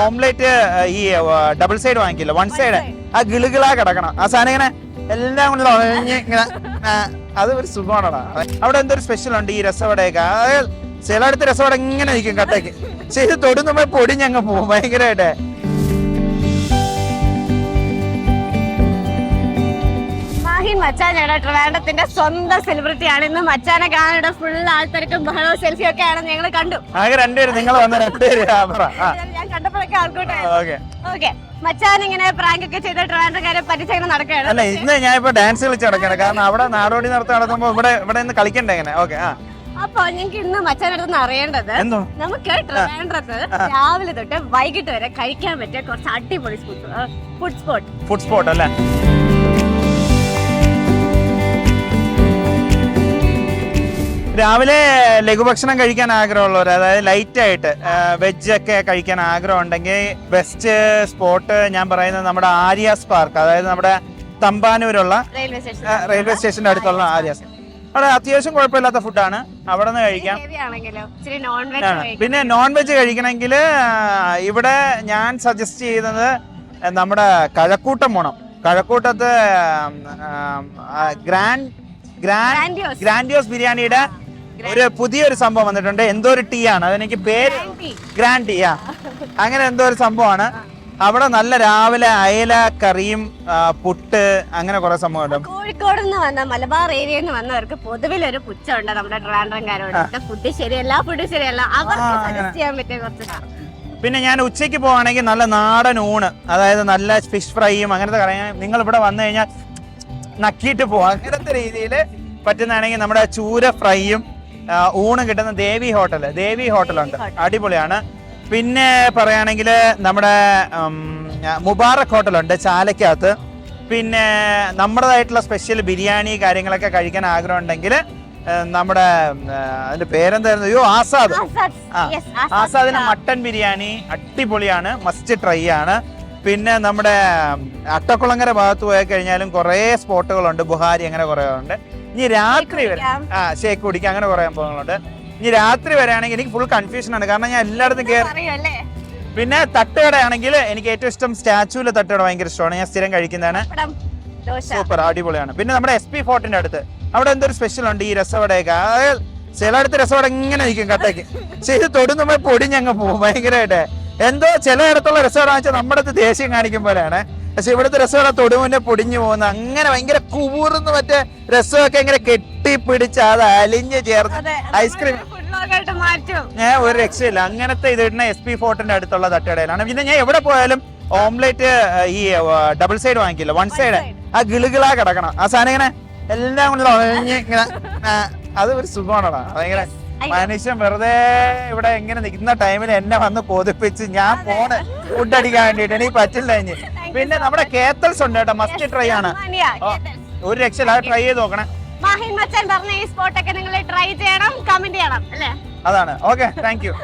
Omelette ഈ double side വാങ്ങിക്കില്ല? One side ആ ഗിളുകിളാ കിടക്കണം. ആ സാധനം ഇങ്ങനെ എല്ലാം കൊണ്ട് ഉഴഞ്ഞ് ഇങ്ങനെ അത് ഒരു സുഖമാണടാ. അവിടെ എന്തൊരു സ്പെഷ്യൽ ഉണ്ട് ഈ രസവടയൊക്കെ. ചിലയിടത്ത് രസവട ഇങ്ങനെ നിൽക്കും കട്ടയ്ക്ക്. ശരി തൊടുന്നുമ്പോ പൊടി ഞങ്ങൾ പോകും. ഭയങ്കരമായിട്ട് മാഹിൻ ഞങ്ങളുടെ ട്രിവാൻഡത്തിന്റെ സ്വന്തം സെലിബ്രിറ്റി ആണ്. ഇന്ന് മച്ചാനെ കാണാനുള്ള ഫുൾ ആൾക്കാർക്കും ബഹളവും സെൽഫി ഒക്കെ ആണ് ഞങ്ങൾ കണ്ടു. ആകെ രണ്ടുപേര് നിങ്ങൾ വന്ന രണ്ടുപേര് ഞാൻ കണ്ടപ്പോഴൊക്കെ ആൾക്കൂട്ടെ ഓക്കെ. മച്ചാൻ ഇങ്ങനെ പ്രാങ്ക് ഒക്കെ ചെയ്ത് ട്രിവാൻഡ്രക്കാരെ പറ്റിച്ചങ്ങനെ നടക്കുകയാണ്. അല്ല ഇന്ന് ഞാൻ ഇപ്പൊ ഡാൻസ് കളിച്ച് നടക്കണം കാരണം അവിടെ നാടോടി നടത്തി നടക്കുമ്പോ ഇവിടെ ഇവിടെ നിന്ന് കളിക്കണ്ടേ ഇങ്ങനെ? ഓക്കെ ആ. അപ്പൊ ഞങ്ങൾക്ക് ഇന്ന് മച്ചാനടുത്ത് അറിയേണ്ടത് നമുക്ക് ട്രിവാൻഡ്രത്ത് രാവിലെ തൊട്ട് വൈകിട്ട് വരെ കഴിക്കാൻ പറ്റിയ കുറച്ച് അടിപൊളി ഫുഡ് സ്പോട്ട് ഫുഡ് സ്പോട്ട് അല്ലേ? രാവിലെ ലഘുഭക്ഷണം കഴിക്കാൻ ആഗ്രഹമുള്ളവർ അതായത് ലൈറ്റ് ആയിട്ട് വെജ് ഒക്കെ കഴിക്കാൻ ആഗ്രഹം ഉണ്ടെങ്കിൽ ബെസ്റ്റ് സ്പോട്ട് ഞാൻ പറയുന്നത് നമ്മുടെ ആര്യാസ് പാർക്ക് അതായത് നമ്മുടെ തമ്പാനൂരുള്ള റെയിൽവേ സ്റ്റേഷന്റെ അടുത്തുള്ള ആര്യാസ് അവിടെ അത്യാവശ്യം കുഴപ്പമില്ലാത്ത ഫുഡാണ് അവിടെ നിന്ന് കഴിക്കാം. പിന്നെ നോൺ വെജ് കഴിക്കണമെങ്കിൽ ഇവിടെ ഞാൻ സജസ്റ്റ് ചെയ്യുന്നത് നമ്മുടെ കഴക്കൂട്ടം പോണം. കഴക്കൂട്ടത്ത് ഗ്രാൻഡ്. ഗ്രാൻഡിയോസ് ബിരിയാണിയുടെ ഒരു പുതിയൊരു സംഭവം വന്നിട്ടുണ്ട്. എന്തോ ഒരു ടീ ആണ്. അതെനിക്ക് പേര്. ഗ്രാൻഡ്. ടീ ആ. അങ്ങനെ എന്തോ ഒരു സംഭവമാണ്. അവിടെ നല്ല രാവിലെ അയല കറിയും പുട്ട് അങ്ങനെ കുറെ സംഭവം കോഴിക്കോട് നിന്ന് വന്ന മലബാർ ഏരിയയിൽ നിന്ന് വന്നവർക്ക് പൊതുവിലൊരു പുച്ഛമുണ്ട് നമ്മുടെ ട്രിവാൻഡ്രംകാരോട്. ഫുഡ് ശരിയല്ല ഫുഡ് ശരിയല്ല അവർക്ക് സജസ്റ്റ് ചെയ്യാൻ പറ്റിയ കുറച്ച് പിന്നെ ഞാൻ ഉച്ചയ്ക്ക് പോവാണെങ്കിൽ നല്ല നാടൻ ഊണ്. അതായത് നല്ല ഫിഷ് ഫ്രൈയും അങ്ങനത്തെ കറിയും നിങ്ങൾ ഇവിടെ വന്നു കഴിഞ്ഞാൽ നക്കിയിട്ട് പോവാം. അങ്ങനത്തെ രീതിയിൽ പറ്റുന്നതാണെങ്കിൽ നമ്മുടെ ചൂര ഫ്രൈയും ഊണും കിട്ടുന്ന ദേവി ഹോട്ടൽ ദേവി ഹോട്ടലുണ്ട്. അടിപൊളിയാണ്. പിന്നെ പറയുകയാണെങ്കിൽ നമ്മുടെ മുബാറക് ഹോട്ടലുണ്ട് ചാലക്കകത്ത്. പിന്നെ നമ്മുടേതായിട്ടുള്ള സ്പെഷ്യൽ ബിരിയാണി കാര്യങ്ങളൊക്കെ കഴിക്കാൻ ആഗ്രഹം ഉണ്ടെങ്കിൽ നമ്മുടെ അതിന്റെ പേരെന്തായിരുന്നു? അയ്യോ ആസാദ്. ആസാദിന്റെ ആസാദിന് മട്ടൻ ബിരിയാണി അടിപൊളിയാണ്. മസ്റ്റ് ട്രൈ ആണ്. പിന്നെ നമ്മുടെ അട്ടക്കുളങ്ങര ഭാഗത്ത് പോയി കഴിഞ്ഞാലും കുറേ സ്പോട്ടുകളുണ്ട്. ബുഹാരി അങ്ങനെ കുറേ ഉണ്ട്. ഇനി രാത്രി വരെ ആ ഷേക്ക് കുടിക്കാം അങ്ങനെ കുറെ സംഭവങ്ങളുണ്ട്. ഇനി രാത്രി വരെയാണെങ്കിൽ എനിക്ക് ഫുൾ കൺഫ്യൂഷൻ ആണ്. കാരണം ഞാൻ എല്ലായിടത്തും കയറി പിന്നെ തട്ടുകടയാണെങ്കിൽ എനിക്ക് ഏറ്റവും ഇഷ്ടം സ്റ്റാച്ചുവിലെ തട്ടുകട ഭയങ്കര ഇഷ്ടമാണ്. ഞാൻ സ്ഥിരം കഴിക്കുന്നതാണ്. സൂപ്പർ അടിപൊളിയാണ്. പിന്നെ നമ്മുടെ എസ് പി ഫോർട്ടിന്റെ അടുത്ത്. അവിടെ എന്തൊരു സ്പെഷ്യൽ ഉണ്ട് ഈ രസവടയൊക്കെ. അടുത്ത് രസവട ഇങ്ങനെ നിൽക്കും കട്ടയ്ക്ക്. പക്ഷെ ഇത് തൊടുന്നുമ്പോ പൊടിഞ്ഞങ്ങ് പോകും. ഭയങ്കരമായിട്ട് എന്തോ ചിലയിടത്തുള്ള രസവട വെച്ചാൽ നമ്മുടെ അടുത്ത് ദേഷ്യം കാണിക്കും പോലെയാണ്. പക്ഷെ ഇവിടുത്തെ രസവട തൊടുമുന്നെ പൊടിഞ്ഞു പോകുന്ന. അങ്ങനെ ഭയങ്കര കൂർന്ന് മറ്റേ രസമൊക്കെ ഇങ്ങനെ കെട്ടിപ്പിടിച്ച് അത് അലിഞ്ഞ് ചേർന്ന് ഐസ്ക്രീം. ഞാൻ ഒരു രക്ഷയില്ല. അങ്ങനത്തെ ഇത് ഇടുന്ന എസ് പി ഫോർട്ടിന്റെ അടുത്തുള്ള തട്ടുകടയിലാണ്. പിന്നെ ഞാൻ എവിടെ പോയാലും ഓംലെറ്റ് ഈ ഡബിൾ സൈഡ് വാങ്ങിക്കില്ല. One side. ആ ഗിളുകിളാ കിടക്കണം. ആ സാധനം ഇങ്ങനെ എല്ലാം ഇങ്ങനെ അത് ഒരു സുഖമാണോ ഭയങ്കര മനുഷ്യൻ വെറുതെ ഇവിടെ എങ്ങനെ നിൽക്കുന്ന ടൈമിൽ എന്നെ വന്ന് കൊതിപ്പിച്ച് ഞാൻ പോണ് ഫുഡ് അടിക്കാൻ വേണ്ടിട്ട് എനിക്ക് പറ്റില്ല ഇനി. പിന്നെ നമ്മുടെ കേത്തൽസ് ഉണ്ട് കേട്ടോ മസ്റ്റ് ട്രൈ ആണ്. ഒരു രക്ഷയില്ല അത് ട്രൈ ചെയ്ത് നോക്കണേ. മാഹിൻ മച്ചൻ പറഞ്ഞ ഈ സ്പോട്ടൊക്കെ നിങ്ങൾ ട്രൈ ചെയ്യണം കമന്റ് ചെയ്യണം അല്ലേ? അതാണ്. Okay thank you